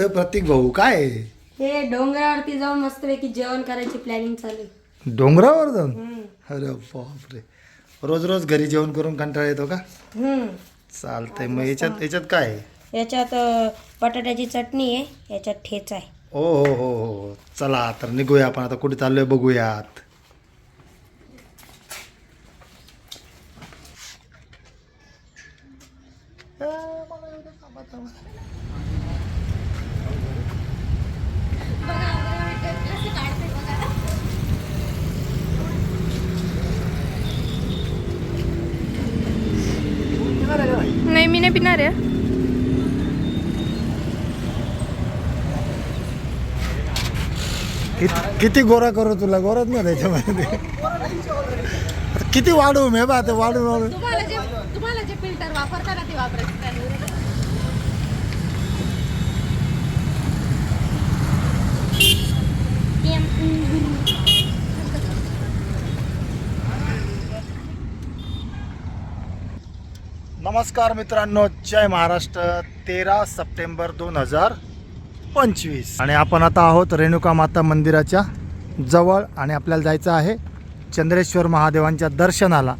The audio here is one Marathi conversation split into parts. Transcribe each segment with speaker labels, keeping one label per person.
Speaker 1: हे प्रतीक भाऊ काय?
Speaker 2: हे डोंगरावरती जाऊन मस्तपैकी जेवण करायची प्लॅनिंग चालू आहे.
Speaker 1: डोंगरावर जाऊन?
Speaker 2: हम्म.
Speaker 1: अरे बापरे. रोज रोज घरी जेवण करून कंटाळा येतो का?
Speaker 2: हम्म.
Speaker 1: चालतंय. मग याच्यात याच्यात काय आहे?
Speaker 2: याच्यात अ, बटाट्याची चटणी आहे याच्यात ठेचा आहे.
Speaker 1: हो हो हो हो. चला तर निघूया आपण. आता कुठे चाललोय बघूयात. कित- गोरा करू तुला? गोराच ना त्याच्यामध्ये किती वाढवू मी बा ते वाढून वाढून.
Speaker 3: तुम्हाला जे तुम्हाला जे फिल्टर वापरता ना ते वापरायचं
Speaker 1: नमस्कार मित्रांनो जय महाराष्ट्र तेरा सप्टेंबर दोन हजार पंचवीस. आणि आपण आता आहोत रेणुका माता मंदिराच्या जवळ आणि आपल्याला जायचं आहे चंद्रेश्वर महादेवांच्या दर्शनाला.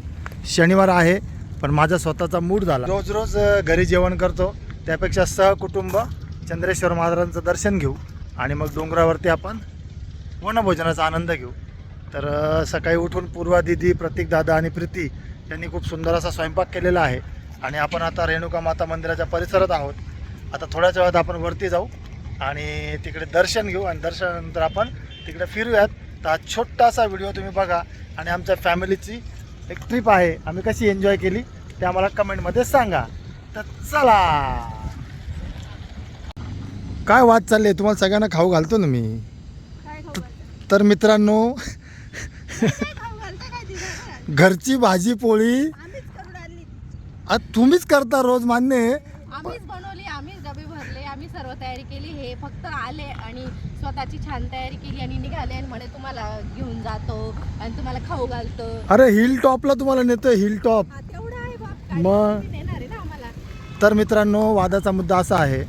Speaker 1: शनिवार आहे पण माझा स्वतःचा मूड झाला. रोज रोज घरी जेवण करतो. त्यापेक्षा सहकुटुंब चंद्रेश्वर महाराजांचं दर्शन घेऊ आणि मग डोंगरावरती आपण वनभोजनाचा आनंद घेऊ. तर सकाळी उठून पूर्वा दिदी प्रतीक दादा आणि प्रीती यांनी खूप सुंदर असा स्वयंपाक केलेला आहे. आणि आपण आता रेणुका माता मंदिराच्या परिसरात आहोत. आता थोड्याच वेळात आपण वरती जाऊ. आणि तिकडे दर्शन घेऊ आणि दर्शनानंतर आपण तिकडे फिरूयात. तर हा छोटासा व्हिडिओ तुम्ही बघा आणि आमच्या फॅमिलीची एक ट्रिप आहे. आम्ही कशी एन्जॉय केली ते आम्हाला कमेंटमध्ये सांगा. तर चला. काय वाद चालले? तुम्हाला सगळ्यांना खाऊ घालतो ना मी. तर मित्रांनो घरची भाजी पोळी तुम्हीच करता रोज मान्य आहे
Speaker 3: आम्हीच बनवली आम्हीच डबे भरले आम्ही सर्व तयारी केली. हे फक्त आले आणि स्वतःची छान तयारी केली आणि निघाले आणि म्हणे तुम्हाला घेऊन जातो आणि तुम्हाला खाऊ घालतो.
Speaker 1: अरे हिल टॉपला तुम्हाला नेतोय हिल टॉप
Speaker 3: हा, तेवढं आहे बाप. काय
Speaker 1: मग?
Speaker 3: तुम्ही देणार आहे ना आम्हाला?
Speaker 1: तर मित्रांनो वादाचा मुद्दा असा आहे.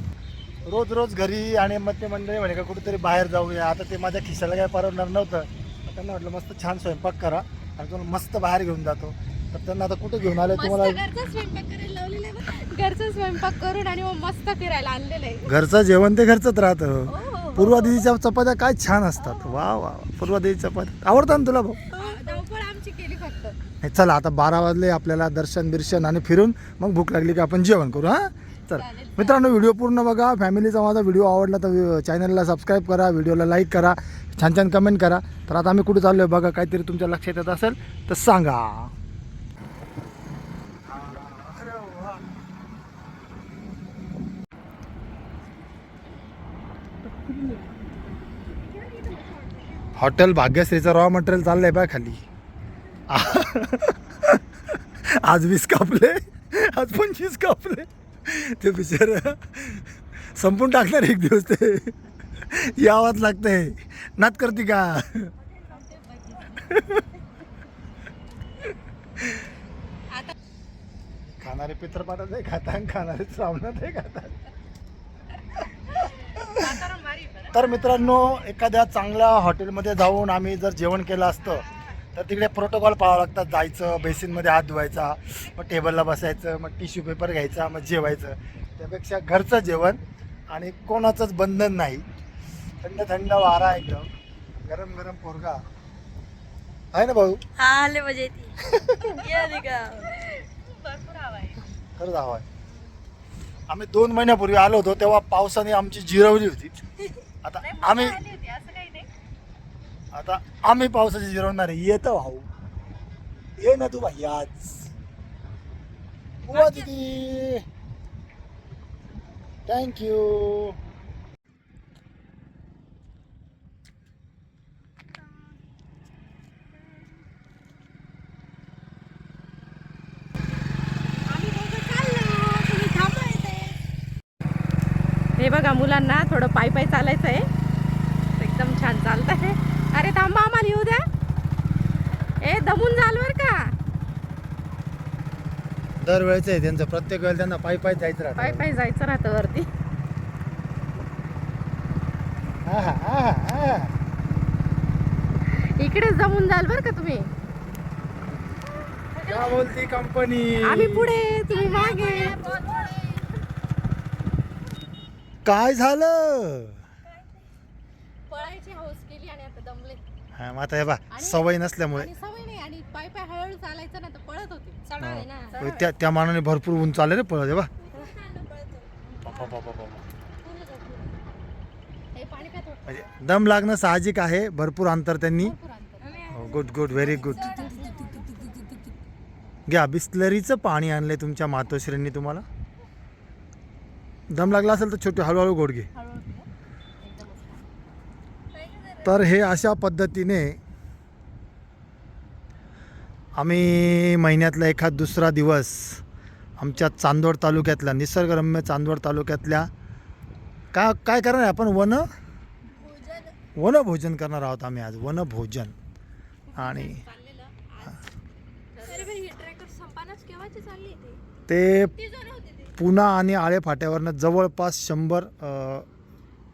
Speaker 1: रोज रोज घरी आणि मग ते मंडळी म्हणे का कुठेतरी बाहेर जाऊया. आता ते माझ्या खिशाला काय परवडणार नव्हतं. मग त्यांना म्हटलं मस्त छान स्वयंपाक करा आणि तुम्हाला मस्त बाहेर घेऊन जातो. तर त्यांना आता कुठे घेऊन आले?
Speaker 3: मस्त
Speaker 1: तुम्हाला
Speaker 3: घरचा स्वयंपाक करायला लावलेला आहे बघ. घरचा स्वयंपाक करून आणि मग मस्त फिरायला आणलेलं आहे.
Speaker 1: घरचं जेवण ते घरचंच राहतं.
Speaker 3: हो, हो, हो.
Speaker 1: पूर्वा दिदीच्या चपात्या काय छान असतात. वा वा. पूर्वा दिदी चपात्या. आवडतात ना तुला भाऊ?
Speaker 3: हा, धावपळ आमची केली फक्त.
Speaker 1: हे चला आता बारा वाजले आपल्याला दर्शन बिर्शन आणि फिरून मग भूक लागली की आपण जेवण करू हां? चल.
Speaker 3: चालेल.
Speaker 1: मित्रांनो व्हिडिओ पूर्ण बघा. फॅमिलीचा माझा व्हिडिओ आवडला तर चॅनलला सबस्क्राईब करा व्हिडिओला लाईक करा. छान छान कमेंट करा. तर आता आम्ही कुठे चाललो आहे बघा काहीतरी तुमच्या लक्षात येत असेल तर सांगा. हॉटेल भाग्यश्रीचं रॉ मटेरियल चाललंय बा खाली. आज वीस कापले. आज पंचवीस कापले. ते बिचार संपून टाकणार एक दिवस ते. यावंच लागतंय. नात करते का? खाणारे पित्रपाठात आहे खाता खाणारे श्रावणात आहे खाता तर मित्रांनो एखाद्या चांगल्या हॉटेलमध्ये जाऊन आम्ही जर जेवण केलं असतं तर तिकडे प्रोटोकॉल पाहावं लागतात जायचं बेसिनमध्ये हात धुवायचा मग टेबलला बसायचं मग टिश्यू पेपर घ्यायचा मग जेवायचं. त्यापेक्षा घरचं जेवण आणि कोणाचंच बंधन नाही. थंड थंड वारा एकदम. गरम गरम पोरगा. आहे ना भाऊ?
Speaker 2: आले मजा येते. ये निघा.
Speaker 1: खरंच हवा आहे. आम्ही दोन महिन्यापूर्वी आलो होतो तेव्हा पावसाने आमची जिरवली होती. आता आम्ही आता आम्ही पावसाची जिरवणार येतो भाऊ. ये ना तू भाई आज. बुवा दिदी. थँक्यू
Speaker 3: आम्ही दोघं चाललो तुम्ही थांबा इथे हे बघा मुलांना थोडं पायी पायी चालायचं आहे. एकदम छान चालत आहे अरे थांबा आम्हाला येऊ द्या. ए दमून जाल बर का?
Speaker 1: दरवेळेचं आहे त्यांचं प्रत्येक वेळेला त्यांना पायी पायी जायचं
Speaker 3: पायी
Speaker 1: राहतं.
Speaker 3: पायी जायचं राहतं वरती.
Speaker 1: आहा, आहा, आहा.
Speaker 3: इकडेच जमून जाल बरं का तुम्ही?
Speaker 1: काय बोलती कंपनी
Speaker 3: आम्ही पुढे तुम्ही मागे.
Speaker 1: काय झालं?
Speaker 3: पळायची हौस केली आणि आता दमले.
Speaker 1: हा मग आता हे बा सवय नसल्यामुळे.
Speaker 3: आणि सवय नाही आणि पाय पाय हळूहळू चालायचं ना तर पळत होते.
Speaker 2: चढाव आहे ना.
Speaker 1: त्या त्या मानाने भरपूर ऊन चालले रे पळत हे बा बाबा, बाबा, बाबा.
Speaker 3: हे पाणी प्या थोडं?
Speaker 1: म्हणजे दम लागणं साहजिक आहे भरपूर अंतर त्यांनी.
Speaker 3: भरपूर अंतर.
Speaker 1: गुड गुड व्हेरी गुड घ्या बिस्लरीचं पाणी आणलंय तुमच्या मातोश्रींनी तुम्हाला. दम लागला असेल तर छोटे हळूहळू गोड घे.
Speaker 3: हळूहळू पिया. एकदमच.
Speaker 1: तर हे अशा पद्धतीने आम्ही महिन्यातला एखाद दुसरा दिवस आमच्या चांदवड तालुक्यातल्या निसर्गरम्य चांदवड तालुक्यातल्या का काय करणार आपण? वन? वनभोजन करणार आहोत आम्ही आज. वनभोजन आणि
Speaker 3: हे ती
Speaker 1: पुणा आणि आळे फाट्यावरनं जवळपास शंभर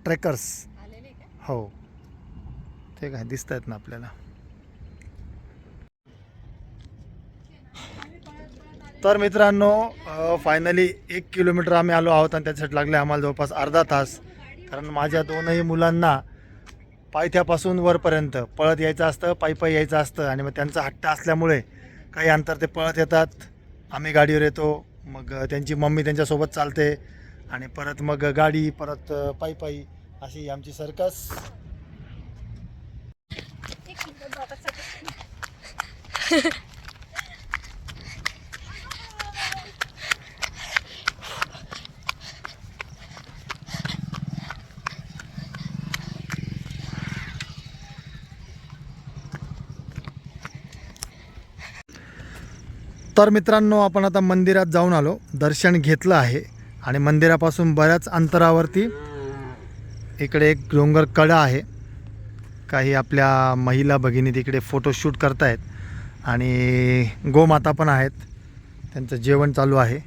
Speaker 1: ट्रेकर्स. हो. ते काय दिसत आहेत ना आपल्याला. तर मित्रांनो फायनली एक किलोमीटर आम्ही आलो आहोत आणि त्याच्यासाठी लागले आम्हाला जवळपास अर्धा तास. कारण माझ्या दोनही मुलांना पायथ्यापासून वरपर्यंत पळत यायचं असतं पायी पायी यायचं असतं आणि मग त्यांचा हट्ट असल्यामुळे काही अंतर ते पळत येतात. आम्ही गाडीवर येतो. मग त्यांची मम्मी त्यांच्यासोबत चालते आणि परत मग गाडी परत पायी पायी अशी आमची सर्कस तर मित्रांनो आपण आता मंदिरात जाऊन आलो. दर्शन घेतलं आहे आणि मंदिरापासून बऱ्याच अंतरावरती इकडे एक डोंगर कडा आहे. काही आपल्या महिला भगिनी तिकडे फोटोशूट करतायत आणि गोमाता पण आहेत. त्यांचं जेवण चालू आहे.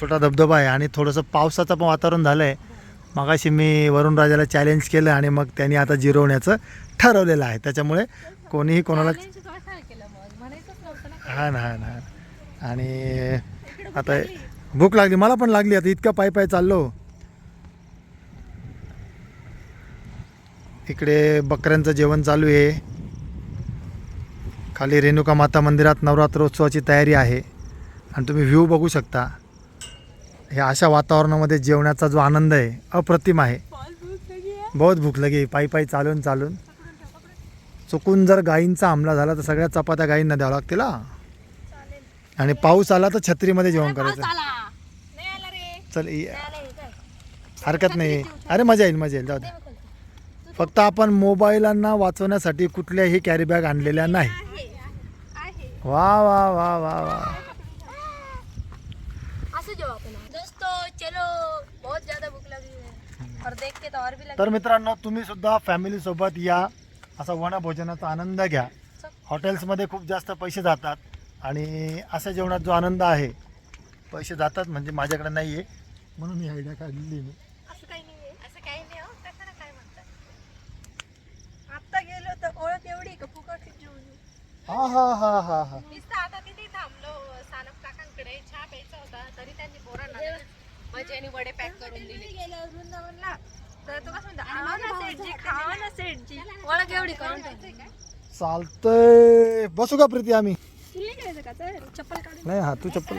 Speaker 1: छोटा धबधबा आहे आणि थोडंसं पावसाचं पण वातावरण झालं आहे मगाशी मी वरुण राजाला चॅलेंज केलं आणि मग त्यांनी आता जिरवण्याचं ठरवलेलं आहे. त्याच्यामुळे कोणीही कोणाला
Speaker 3: त्यांची कशाला केलं मग म्हणायचंच नव्हतं ना
Speaker 1: हा ना हा ना आणि आता भूक लागली मला पण लागली आता इतकं पाय पाय चाललो. इकडे बकऱ्यांचं जेवण चालू आहे. खाली रेणुका माता मंदिरात नवरात्रोत्सवाची तयारी आहे. आणि तुम्ही व्ह्यू बघू शकता. ह्या अशा वातावरणामध्ये जेवणाचा जो आनंद आहे अप्रतिम आहे. बहुत भूक लगी पायी पायी चालून चालून. चुकून जर गायींचा हमला झाला तर सगळ्या चपात्या गायींना द्यावं लागतील हा. आणि पाऊस आला तर छत्रीमध्ये जेवण करायचं. चल ये- हरकत नाही अरे मजा येईल मजा येईल. जाऊ दे. फक्त आपण मोबाईलांना वाचवण्यासाठी कुठल्याही कॅरी बॅग आणलेल्या नाही. वा वा वा वा वा.
Speaker 2: असं जेव्हा आपण. दोस्तो चलो. बहुत ज्यादा भूक लगी है. और देख के तो और भी लगी
Speaker 1: तर मित्रांनो तुम्ही सुद्धा फॅमिली सोबत या. असा वनभोजनाचा आनंद घ्या. हॉटेल्समध्ये खूप जास्त पैसे जातात. आणि अशा जेवणात जो आनंद आहे पैसे जातात म्हणजे माझ्याकडे नाही आहे म्हणून ही आयडिया काढलेली मी.
Speaker 3: असं काही नाही असं काही नाही हो. कशाला काय म्हणतात?
Speaker 2: आता गेलो तर ओळख एवढी का फुकट जेवण?
Speaker 1: हा हा हा हा हा.
Speaker 3: नुसतं आता तिथे थांबलो. सानप काकांकडे चहा प्यायचा होता तरी त्यांनी पोरांना भजी आणि वडे पॅक करून दिले.
Speaker 2: गेलो वृंदावनला तर तो कसं म्हणतो खावा ना सेठजी खावा ना सेठजी ओळख एवढी करून ठेवते
Speaker 1: चालतंय. बसू का प्रीती आम्ही?
Speaker 2: नाही
Speaker 1: हा तू चप्पल.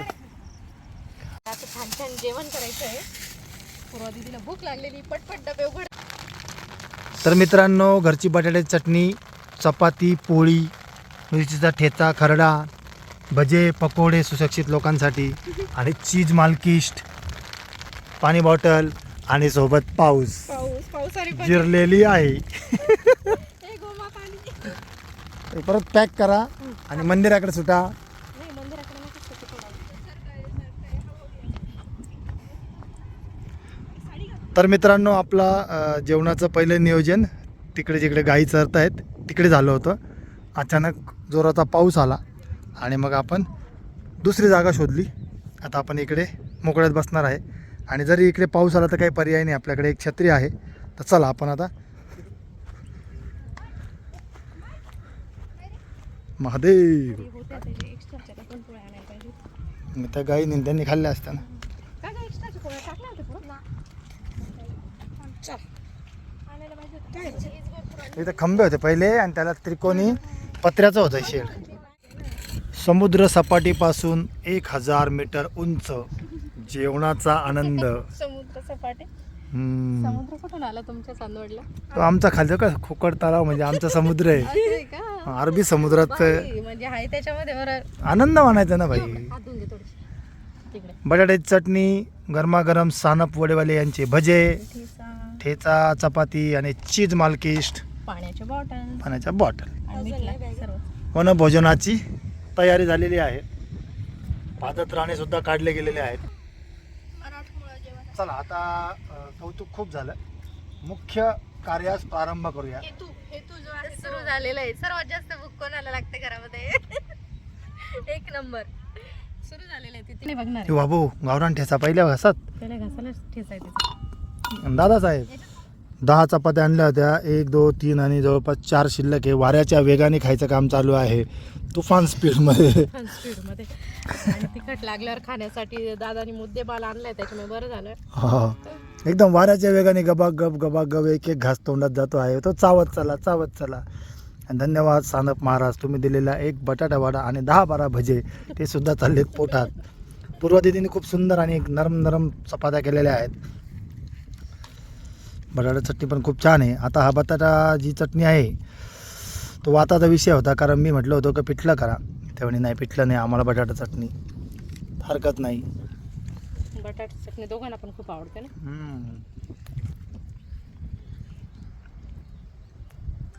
Speaker 3: आता छान छान जेवण करायचं आहे पूर्वा दिदीला भूक लागलेली पटपट डबे उघड.
Speaker 1: तर मित्रांनो घरची बटाट्याची चटणी चपाती पोळी मिरचीचा ठेचा खरडा भजे पकोडे सुशिक्षित लोकांसाठी आणि चीज मालकिष्ट पाणी बॉटल आणि सोबत पाऊस.
Speaker 3: पाऊस पाऊस आणि
Speaker 1: जिरलेली आहे. ते परत पॅक करा आणि मंदिराकडे सुटा. तर मित्रांनो आपला जेवणाचं पहिलं नियोजन तिकडे जिकडे गाई चरत आहेत तिकडे झालं होतं. अचानक जोराचा पाऊस आला आणि मग आपण दुसरी जागा शोधली. आता आपण इकडे मोकळ्यात बसणार आहे. आणि जरी इकडे पाऊस आला तर काही पर्याय नाही आपल्याकडे एक छत्री आहे. तर चला आपण आता महादेव. मी त्या गाई त्यांनी खाल्ल्या असत्या ना. इथं खंबे होते पहिले आणि त्याला त्रिकोणी पत्र्याचं होतं शेड. समुद्र सपाटीपासून एक हजार मीटर उंच जेवणाचा आनंद.
Speaker 3: समुद्र सपाटे.
Speaker 1: हम्म.
Speaker 3: समुद्र कुठून आला तुमच्या चांदवडला?
Speaker 1: तो आमचा खालचा का? खोकड तलाव म्हणजे आमचा समुद्र आहे.
Speaker 3: असं आहे का
Speaker 1: अरबी समुद्रात
Speaker 3: बाई, म्हणजे आहे त्याच्यामध्ये बरं.
Speaker 1: आनंद मानायचा ना भाई
Speaker 3: हात धुवून घे थोडीशी. तिकडे.
Speaker 1: बटाट्याची चटणी गरमागरम सानप वडेवाले यांचे भजे
Speaker 3: ठेचा.
Speaker 1: ठेचा चपाती आणि चीज मालकिष्ट.
Speaker 3: पाण्याच्या बॉटल.
Speaker 1: पाण्याच्या बॉटल.
Speaker 3: आणि मीठ सर्व.
Speaker 1: वनभोजनाची तयारी झालेली आहे. पादत्राणे सुद्धा काढले गेलेले आहेत. चला आता कौतुक खूप झालं. मुख्य कार्यास प्रारंभ करूया.
Speaker 2: हेतू हेतू जो आहे
Speaker 3: सुरू झालेलं आहे. सर्वात जास्त बुक कोणाला लागते घरामध्ये? एक नंबर. सुरू झालेलं आहे तिथे. बघणार
Speaker 1: बाबू गावरान ठेचा पहिल्या घासात?
Speaker 3: घासायला ठेचायचं
Speaker 1: आणि दादा साहेब. दहा चपात्या आणल्या होत्या. एक दोन तीन आणि जवळपास चार शिल्लक आहे. वाऱ्याच्या वेगाने खायचं काम चालू आहे. तुफान स्पीडमध्ये.
Speaker 3: स्पीडमध्ये. आणि तिखट लागल्यावर खाण्यासाठी दादानी मुद्देबाल आणलाय त्याच्यामुळे बरं झालं.
Speaker 1: हा एकदम वाऱ्याच्या वेगाने गबा गप गबा गप एक एक घास तोंडात जातो आहे. तो चावत चला चावत चला. आणि धन्यवाद सानप महाराज तुम्ही दिलेला एक बटाटा वडा आणि दहा बारा भजे ते सुद्धा चाललेत पोटात. पूर्वा दिदीने खूप सुंदर आणि एक नरम नरम चपात्या केलेल्या आहेत. बटाटा चटणी पण खूप छान आहे. आता हा बटाटा जी चटणी आहे तो वाताचा विषय होता. कारण मी म्हटलं होतं की पिठलं करा. तेव्हा नाही पिठलं नाही. आम्हाला बटाटा चटणी. हरकत नाही.
Speaker 3: बटाटा चटणी दोघांना पण खूप आवडते ना?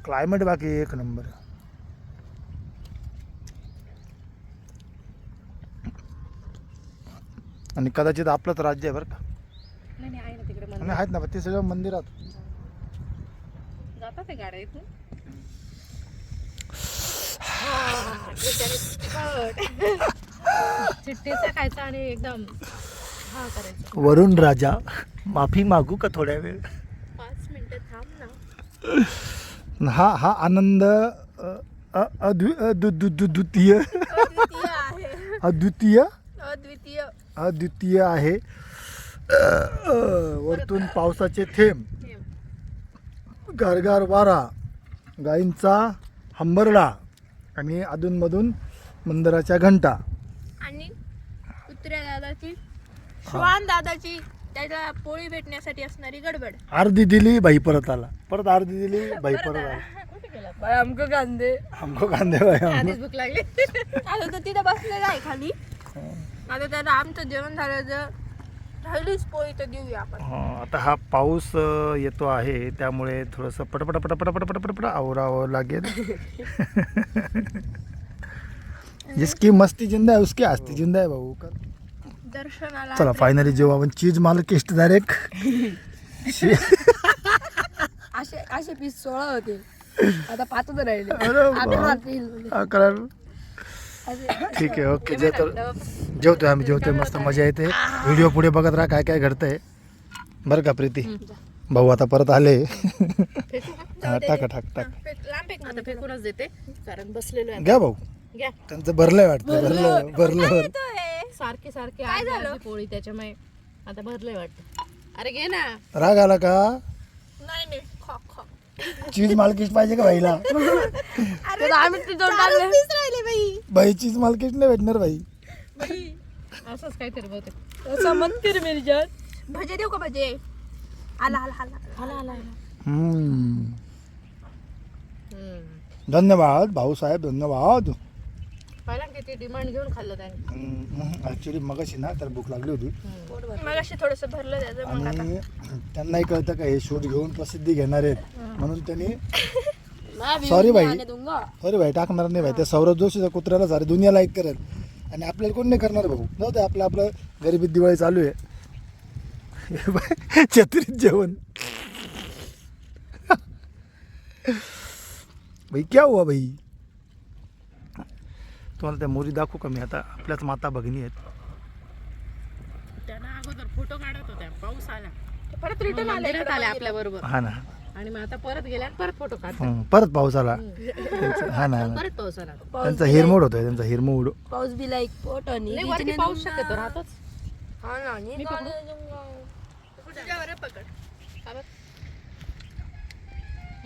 Speaker 1: क्लायमेट बाकी एक नंबर. आणि कदाचित आपलंच राज्य आहे बरं का?
Speaker 3: तिकडे
Speaker 1: आणि
Speaker 3: मंदिर
Speaker 1: आहेत ना ते सगळं मंदिरात.
Speaker 3: जातात ते गाड्या इथून. चिट्टीचा खायचा आणि एकदम हा करायचं.
Speaker 1: वरुण राजा माफी मागू का थोड्या वेळ?
Speaker 3: पाच मिनिटं थांब ना.
Speaker 1: हा हा आनंद अ, अ, अद्वि- अद्वि- दु- दु- द्वितीय.
Speaker 2: अद्वितीय आहे.
Speaker 1: अद्वितीय?
Speaker 2: अद्वितीय.
Speaker 1: अद्वितीय आहे. वरतून पावसाचे थेंब. गारगार वारा गायींचा हंबरडा आणि अधूनमधून मंदिराच्या घंटा.
Speaker 2: आणि कुत्र्या दादाची श्वान दादाची त्याला पोळी भेटण्यासाठी असणारी गडबड.
Speaker 1: अर्धी दिली बाई परत आला. परत अर्धी दिली बाई परत आला.
Speaker 2: बाय आमक कांदे.
Speaker 1: आमको कांदे बाई.
Speaker 3: आधीच भूक लागली.
Speaker 2: आता तो तिथे बसलेला आहे खाली. आता त्याला आमचं जेवण झालं जर राहिलीच पोळी तर देऊया आपण.
Speaker 1: हा, आता हा पाऊस अ, येतो आहे त्यामुळे थोडंसं पटपट पटपट पटपट पटपट आवरावं लागेल. जिसकी मस्ती जिंदा है उसकी आस्ती जिंदा है भाऊ
Speaker 2: दर्शनाला
Speaker 1: चला फायनली जेव्हा आपण चीज माल किस्ट डायरेक्ट
Speaker 2: असे असे पीस सोळा होते. आता पाचच राहिले.
Speaker 1: अरे. अकरा ठीक आहे ओके. जेवतो. जेवतोय आम्ही जेवतोय. मस्त मजा येते. व्हिडिओ पुढे बघत राहा काय काय घडतंय. बरं का प्रीती? भाऊ आता परत आले. हा टाका टाक टाक.
Speaker 3: आता फेकूनच देते कारण बसलेलो आहे
Speaker 1: घ्या भाऊ.
Speaker 3: घ्या.
Speaker 1: त्यांचं भरलंय वाटतं भरलं. भरलं.
Speaker 3: सारखी सारखी
Speaker 2: काय झालं?
Speaker 3: पोळी त्याच्यामुळे आता भरलंय वाटतं. अरे घे ना.
Speaker 1: राग आला का?
Speaker 2: नाही नाही. खा खा.
Speaker 1: चीज़ मालकीच पाहिजे का भाईला?
Speaker 2: अरे आम्ही तिथं राहिले बाई.
Speaker 1: भाई चीज़ मालकीच नाही भेटणार भाई
Speaker 3: असंच काहीतरी बहुतेक.
Speaker 2: असं म्हणते मेरी जान भजे देऊ का भजे? आला आला. आला
Speaker 3: आला आला.
Speaker 1: हम्म.
Speaker 3: हम्म.
Speaker 1: धन्यवाद भाऊसाहेब धन्यवाद.
Speaker 3: पाहिला किती डिमांड घेऊन खाल्लं त्याने.
Speaker 1: ऍक्च्युली मगाशी ना तर भूक लागली होती.
Speaker 2: मग अशी थोडस भरलं त्याचं मग आता.
Speaker 1: आणि त्यांनाही कळतं का हे शूट घेऊन प्रसिद्धी घेणार आहेत. म्हणून त्यांनी सॉरी भाई. सॉरी भाई टाकणार नाही भाई. त्या सौरभ जोशीच्या कुत्र्याला सारी दुनिया लाईक करेल आणि आपल्याला कोण नाही करणार भाऊ? जाऊ दे आपलं आपलं गरिबीत दिवाळी चालू आहे. हे बाय, छत्रीत जेवण. भाई क्या हुआ भाई? तुम्हाला त्या मोरी दाखवू का मी? आता आपल्याच माता भगिनी आहेत.
Speaker 3: त्यानं अगोदर फोटो काढत होत्या. पाऊस आला.
Speaker 2: परत रिटर्न आले.
Speaker 3: मंदिरात आले आपल्या बरोबर.
Speaker 1: हा ना.
Speaker 3: आणि मग आता परत गेल्या आणि परत फोटो काढतो
Speaker 1: हं, परत पाऊस आला. त्यांचं- हा ना हा ना.
Speaker 3: परत पाऊस आला.
Speaker 1: त्यांचा हिरमोड होतोय त्यांचा हिरमोड.
Speaker 2: पाऊस बी लाईक पोट आणि
Speaker 3: वरती पाऊस शक्यतो राहतोच.
Speaker 2: हा
Speaker 3: मी पकडू?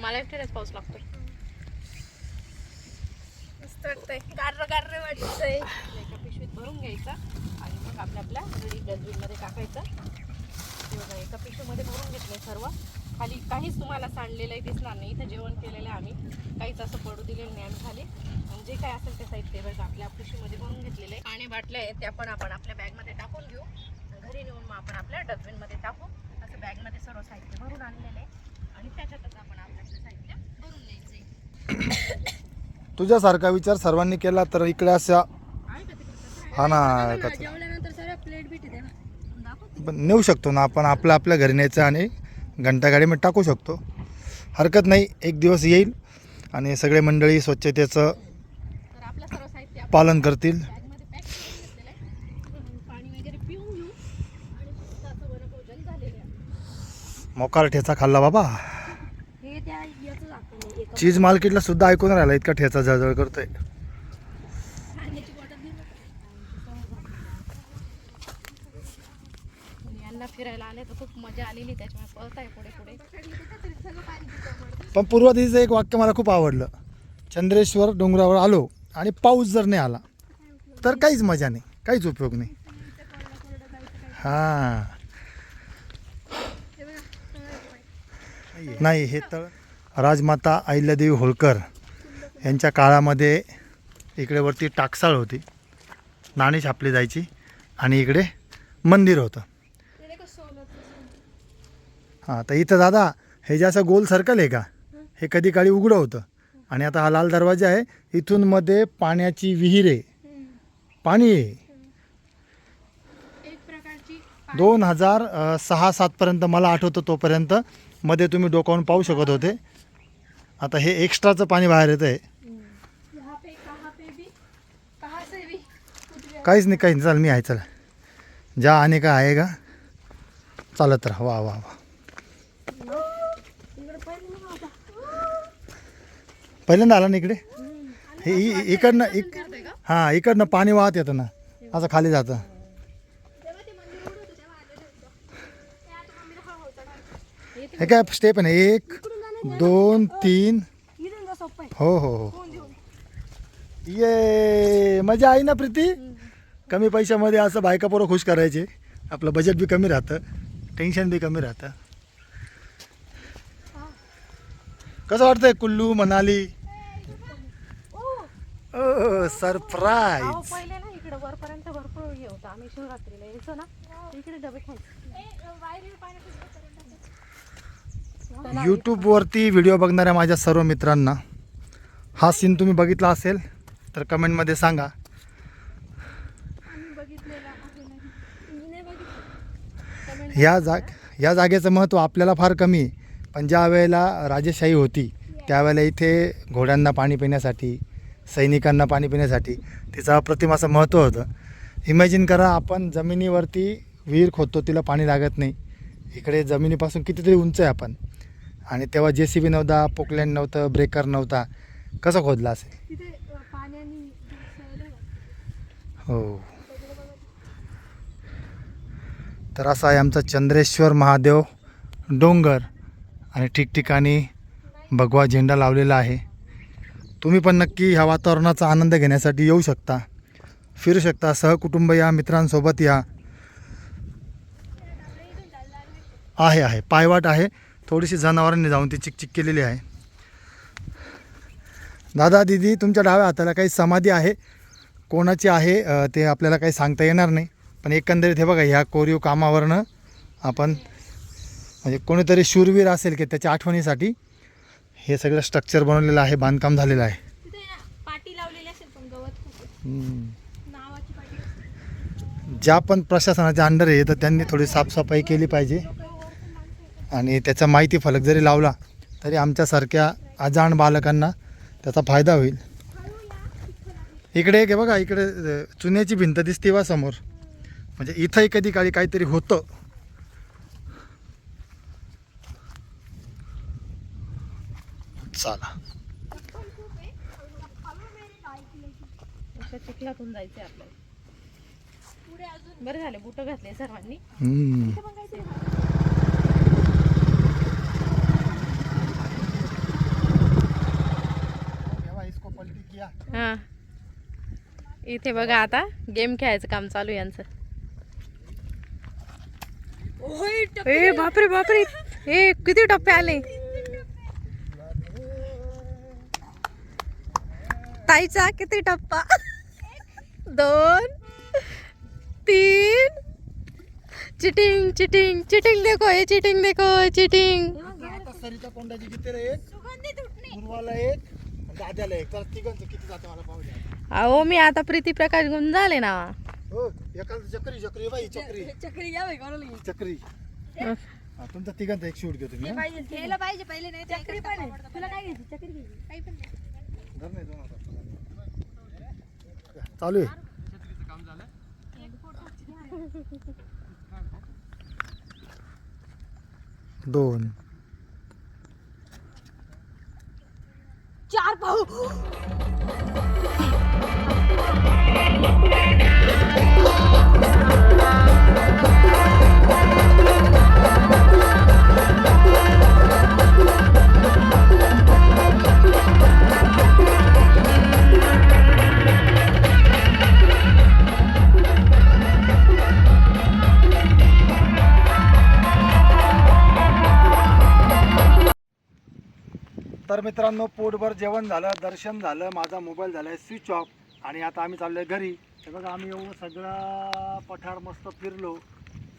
Speaker 3: मला एकट्यानेच पाऊस लागतोय.
Speaker 2: मस्त वाटतंय गार्र गार्र वाटतंय.
Speaker 3: एका पिशवीत भरून घ्यायचा. आणि मग आपल्या आपल्या घरी डस्टबिनमध्ये टाकायचं. हे बघा एका पिशवीमध्ये भरून घेतलंय सर्व. खाली काहीच तुम्हाला सांडलेलंही दिसणार नाही. इथं जेवण केलेलं आहे आम्ही. काहीच असं पडू दिलेलं नाही आम्ही खाली. आणि जे काय असेल ते साहित्य बघा आपल्या पिशवीमध्ये भरून घेतलेलं आहे. पाणी बाटल्या आहेत त्या पण आपण आपल्या बॅगमध्ये टाकून घेऊ. घरी नेऊन मग आपण आपल्या डस्टबिनमध्ये टाकू. असं बॅगमध्ये सर्व साहित्य भरून आणलेलं आहे. आणि त्याच्यातच आपण आपलं आपलं साहित्य भरून घ्यायचं
Speaker 1: तुझ्यासारखा विचार सर्वांनी केला तर इकडे अशा हा ना कचरा.
Speaker 2: जेवल्यानंतर सर प्लेट ना
Speaker 1: पण नेऊ शकतो ना आपण आपलं आपल्या घरी न्यायचं आणि घंटागाडीमध्ये टाकू शकतो. हरकत नाही एक दिवस येईल आणि सगळे मंडळी स्वच्छतेचं
Speaker 3: तर आपलं सर्व साहित्य
Speaker 1: पालन करतील.
Speaker 3: बॅगमध्ये पॅक करून घेतलेलं आहे पाणी वगैरे पिऊन घेऊ आणि झालेलं आहे
Speaker 1: मोकार ठेचा खाल्ला बाबा
Speaker 2: हे त्या याचं दाखवलं एका
Speaker 1: चीज मार्केटला सुद्धा ऐकून राहिला इतका ठेचा जळजळ करतोय.
Speaker 3: फिरायला आले तर खूप मजा आलेली त्याच्यामुळे पळत आहे पुढे पुढे.
Speaker 1: पण पूर्वाधीचं एक वाक्य मला खूप आवडलं. चंद्रेश्वर डोंगरावर आलो आणि पाऊस जर नाही आला तर काहीच मजा नाही काहीच उपयोग नाही. हां. नाही हे तळ राजमाता अहिल्यादेवी होळकर यांच्या काळामध्ये इकडे वरती टाकसाळ होती. नाणी छापली जायची आणि इकडे मंदिर होतं. हां तर इथं दादा हे जे असं गोल सर्कल आहे का? हे कधी काळी उघडं होतं. आणि आता हा लाल दरवाजा आहे. इथून मध्ये पाण्याची विहीर आहे. पाणी आहे. दोन हजार सहा सातपर्यंत मला आठवतं तोपर्यंत. मध्ये तुम्ही डोकावून पाहू शकत होते. आता हे एक्स्ट्राचं पाणी बाहेर येतं आहे काहीच नाही काहीच नाही. चल मी आहे चल. ज्या आणि का आहे का? चालत राहा. वा वा वा. पहिल्यांदा आला ना इकडे? हे इकडनं इक हां इकडनं पाणी वाहत येतं ना. असं खाली जातं.
Speaker 2: हे
Speaker 1: काय स्टेप आहे ना? एक दोन तीन. हो हो हो. ये मजा आई ना प्रीती? कमी पैशामध्ये असं बायका पोरं खुश करायचे. आपलं बजेट बी कमी राहतं. टेन्शन बी कमी राहतं. कसं वाटतंय कुल्लू मनाली?
Speaker 2: ओ
Speaker 1: सरप्राईज
Speaker 3: पहिले ना इकडे वरपर्यंत भरपूर हे होतं. आम्ही शिवरात्रीला यायचो ना. इकडे डबे खायचो.
Speaker 1: यूट्यूबवरती व्हिडिओ बघणाऱ्या माझ्या सर्व मित्रांना हा सीन तुम्ही बघितला असेल तर कमेंटमध्ये सांगा. या जाग या जागेचं महत्त्व आपल्याला फार कमी आहे. पण ज्या वेळेला राजेशाही होती त्यावेळेला इथे घोड्यांना पाणी पिण्यासाठी सैनिकांना पाणी पिण्यासाठी तिचं अप्रतिम असं महत्त्व होतं. इमॅजिन करा आपण जमिनीवरती विहीर खोदतो तिला पाणी लागत नाही. इकडे जमिनीपासून कितीतरी उंच आहे आपण. आणि तेव्हा जे सी बी नव्हता पोकलँड नव्हतं ब्रेकर नव्हता. कसं खोदला असेल हो. तर असा आहे आमचा चंद्रेश्वर महादेव डोंगर आणि ठिकठिकाणी भगवा झेंडा लावलेला आहे. तुम्ही पण नक्की ह्या वातावरणाचा आनंद घेण्यासाठी येऊ शकता. फिरू शकता. सहकुटुंब या मित्रांसोबत या. आहे आहे. पायवाट आहे. थोडीशी जनावरांनी जाऊन ती चिकचिक केलेली आहे. दादा दिदी तुमच्या डाव्या हाताला काही समाधी आहे? कोणाची आहे? ते आपल्याला काही सांगता येणार नाही. पण एकंदरीत हे बघा ह्या कोरीव कामावरनं आपण म्हणजे कोणीतरी शूरवीर असेल की त्याच्या आठवणीसाठी हे सगळं स्ट्रक्चर बनवलेलं आहे बांधकाम झालेलं आहे. ज्या पण प्रशासनाच्या अंडर आहे तर त्यांनी थोडी साफसफाई केली पाहिजे. आणि त्याचा माहिती फलक जरी लावला तरी आमच्यासारख्या अजाण बालकांना त्याचा फायदा होईल. इकडे एक बघा इकडे चुन्याची भिंत दिसते वा समोर. म्हणजे इथंही कधी काळी काहीतरी होतं. चला.
Speaker 3: चिखलातून आपल्याला बरं झालं बुट घातले सर्वांनी. हा. इथे बघा आता गेम खेळायचं काम चालू आहे यांचं.
Speaker 2: ओय, टप-
Speaker 3: ए बापरे बापरे. ए किती टप्पे आले? ताईचा किती टप्पा? दोन तीन. चिटिंग चिटिंग चिटिंग देखो ये चिटिंग देखो चिटिंग.
Speaker 1: सरिता कोंडाची किती रे एक पूर्वाला एक. एक तिघांचं किती जाते मला पाहू द्या.
Speaker 3: अहो मी आता प्रीती प्रकाश गुण झाले ना.
Speaker 1: हो एकाला चक्री चक्री बाई चक्री.
Speaker 2: चक्री घ्या बाई, कोणाला घ्यायची?
Speaker 1: चक्री. हा, तुमचा तिघांचा एक शूट घेतो मी हा?
Speaker 2: पाहिजे घ्यायला पाहिजे पहिले नाही चक्री पण आहे. तुला काय घ्यायची? चक्री घ्यायची काही पण नाही.
Speaker 1: धर नाही दोन हातात. चालू आहे. दोन
Speaker 2: चार पाहू.
Speaker 1: तर मित्रांनो पोटभर जेवण झालं दर्शन झालं माझा मोबाईल झाला आहे स्विच ऑफ आणि आता आम्ही चाललो आहे घरी. तर बघा आम्ही येऊन सगळा पठार मस्त फिरलो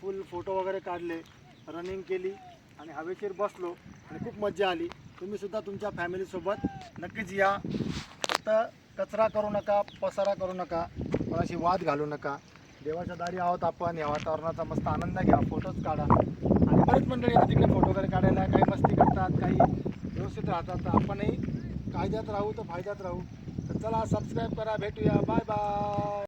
Speaker 1: फुल फोटो वगैरे काढले रनिंग केली आणि हवेशीर बसलो आणि खूप मजा आली. तुम्हीसुद्धा तुमच्या फॅमिलीसोबत नक्कीच या. फक्त कचरा करू नका पसारा करू नका कोणाशी वाद घालू नका. देवाच्या दारी आहोत आपण या वातावरणाचा मस्त आनंद घ्या फोटोज काढा. बरेच मंडळी येतात तिकडे फोटो वगैरे काढायला काही मस्ती करतात काही व्यवस्थित राहतात. तर आपणही कायद्यात राहू तर फायद्यात राहू. तर चला सबस्क्राईब करा भेटूया. Bye bye